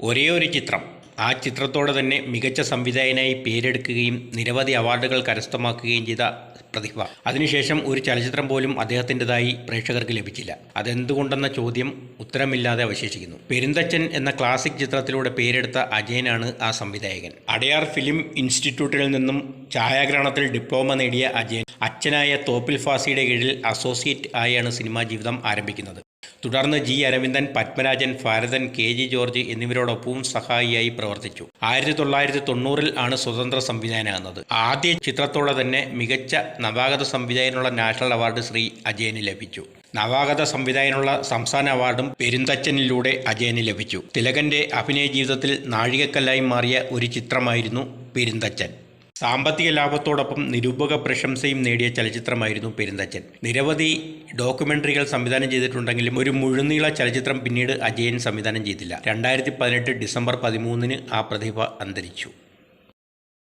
ഒരേ ഒരു ചിത്രം. ആ ചിത്രത്തോടെ തന്നെ മികച്ച സംവിധായകനായി പേരെടുക്കുകയും നിരവധി അവാർഡുകൾ കരസ്ഥമാക്കുകയും ചെയ്ത പ്രതിഭ. അതിനുശേഷം ഒരു ചലച്ചിത്രം പോലും അദ്ദേഹത്തിന്റെതായി പ്രേക്ഷകർക്ക് ലഭിച്ചില്ല. അതെന്തുകൊണ്ടെന്ന ചോദ്യം ഉത്തരമില്ലാതെ അവശേഷിക്കുന്നു. പെരുന്തച്ചൻ എന്ന ക്ലാസിക് ചിത്രത്തിലൂടെ പേരെടുത്ത അജയനാണ് ആ സംവിധായകൻ. അടയാർ ഫിലിം ഇൻസ്റ്റിറ്റ്യൂട്ടിൽ നിന്നും ഛായാഗ്രഹണത്തിൽ ഡിപ്ലോമ നേടിയ അജയൻ അച്ഛനായ തോപ്പിൽ ഫാസിയുടെ കീഴിൽ അസോസിയേറ്റ് ആയാണ് സിനിമാ ജീവിതം ആരംഭിക്കുന്നത്. തുടർന്ന് G Aravindan Padmarajan Bharathan K G George എന്നിവരോടൊപ്പവും സഹായിയായി പ്രവർത്തിച്ചു. ആയിരത്തി തൊള്ളായിരത്തി തൊണ്ണൂറിൽ ആണ് സ്വതന്ത്ര സംവിധാനമാകുന്നത് ആദ്യ ചിത്രത്തോടെ തന്നെ മികച്ച നവാഗത സംവിധായകനുള്ള നാഷണൽ അവാർഡ് ശ്രീ അജയന് ലഭിച്ചു. നവാഗത സംവിധായകനുള്ള സംസ്ഥാന അവാർഡും പെരുന്തച്ചനിലൂടെ അജയന് ലഭിച്ചു. തിലകന്റെ അഭിനയ ജീവിതത്തിൽ നാഴികക്കല്ലായി മാറിയ ഒരു ചിത്രമായിരുന്നു പെരുന്തച്ചൻ. സാമ്പത്തിക ലാഭത്തോടൊപ്പം നിരൂപക പ്രശംസയും നേടിയ ചലച്ചിത്രമായിരുന്നു പെരുന്തച്ചൻ. നിരവധി ഡോക്യുമെന്ററികൾ സംവിധാനം ചെയ്തിട്ടുണ്ടെങ്കിലും ഒരു മുഴുനീള ചലച്ചിത്രം പിന്നീട് അജയൻ സംവിധാനം ചെയ്തില്ല. രണ്ടായിരത്തി പതിനെട്ട് ഡിസംബർ പതിമൂന്നിന് ആ പ്രതിഭ അന്തരിച്ചു.